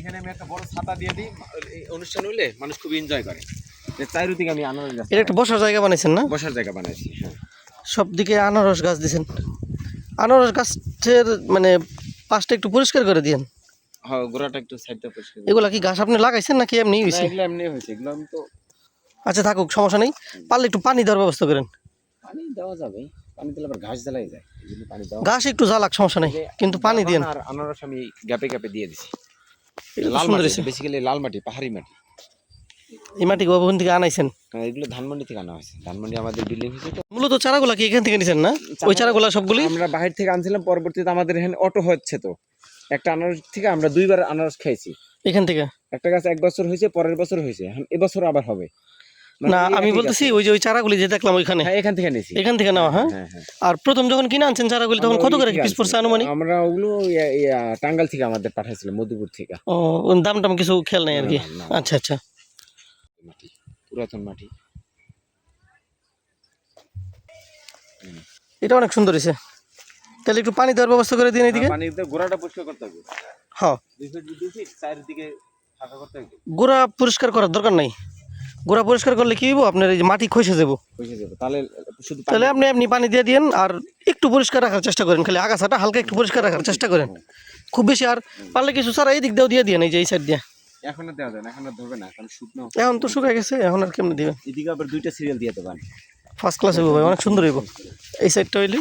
এখানে আমি একটা বড় ছাতা দিয়ে দিই অনুষ্ঠান হলে মানুষ খুব এনজয় করে। চারিদিকে আমি আনারস গাছ এটা একটা বসার জায়গা বানাইছেন না? বসার জায়গা বানাইছি হ্যাঁ। সব দিকে আনারস গাছ দিছেন। আনারস গাছের মানে পাশটা একটু পরিষ্কার করে দিয়েন। হ্যাঁ গোড়াটা একটু সাইডটা পরিষ্কার এগুলা কি গাছ আপনি লাগাইছেন নাকি এমনি হয়েছে এগুলো এমনি হয়েছে এগুলো আমি তো আচ্ছা থাকুক সমস্যা নেই। পারলে একটু পানি দেওয়ার ব্যবস্থা করেন। পানি দেওয়া যাবে পানি দিলে আবার ঘাস জ্বালাই যায় পানি দেওয়া গাছ একটু জ্বালাক সমস্যা নেই। কিন্তু পানি দিয়েন। আর আনারস আমি গ্যাপে গ্যাপে দিয়ে দিছি। লাল মাটি বেসিক্যালি লাল মাটি পাহাড়ি মাটি। এই মাটি ওখান থেকে আনাইছেন? হ্যাঁ, এগুলো ধানমন্ডি থেকে আনা হয়েছে। ধানমন্ডি আমাদের বিল্ডিং হয়েছে তো। মূলত চারাগুলা কি এখান থেকে নিছেন না? ওই চারাগুলা সবগুলি? আমরা বাহির থেকে আনছিলাম পরবর্তীতে আমাদের এখানে অটো হচ্ছে তো। একটা আনারস থেকে আমরা দুইবার আনারস খাইছি। এখান থেকে? একটা গাছ এক বছর হয়েছে পরের বছর হয়েছে। এবছর আবার হবে। না আমি বলতেছি ওই যে ওই চারাগুলি যে দেখলাম ওইখানে। হ্যাঁ এখান থেকে নিয়েছি এখান থেকে নেওয়া হ্যাঁ? হ্যাঁ হ্যাঁ আর প্রথম যখন কিনে আনছেন চারাগুলি তখন কত করে পিস পড়ছে আনুমানিক? আমরা ওগুলো টাঙ্গাল থেকে আমাদের পাঠাইছিল মধুপুর থেকে। ও দাম টাম কিছু খেয়াল নাই আর কি। আচ্ছা আচ্ছা। মাটি পুরাতন মাটি। এটা অনেক সুন্দর হয়েছে তাহলে একটু পানি দেওয়ার ব্যবস্থা করে দিন এদিকে। পানি দিয়ে গোড়াটা পরিষ্কার করতে হবে। হ্যাঁ। দুই ফিট দুই ফিট চারিদিকে ফাঁকা করতে হবে। গোড়া পরিষ্কার করার দরকার নাই। গোড়া পরিষ্কার করলে কি হইব? আপনার এই যে মাটি খসে যাব তাহলে শুধু তাহলে আপনি এমনি পানি দিয়ে দিন আর একটু পরিষ্কার রাখার চেষ্টা করেন। খালি আগাছাটা হালকা একটু পরিষ্কার রাখার চেষ্টা করেন। খুব বেশি আর পারলে কিছু সারা এই দিক দিয়েও দিয়ে দিন এই যে এই সাইড দিয়ে। এখন আর দেওয়া যায় না এখন আর ধরবে না কারণ শুকনো। এখন তো শুকায় গেছে এখন আর কেমনি দিবেন এদিকে আবার দুইটা সিরিয়াল দিয়ে দেবেন। ফার্স্ট ক্লাস হইব ভাই অনেক সুন্দর হইব। এই সাইডটা হইলে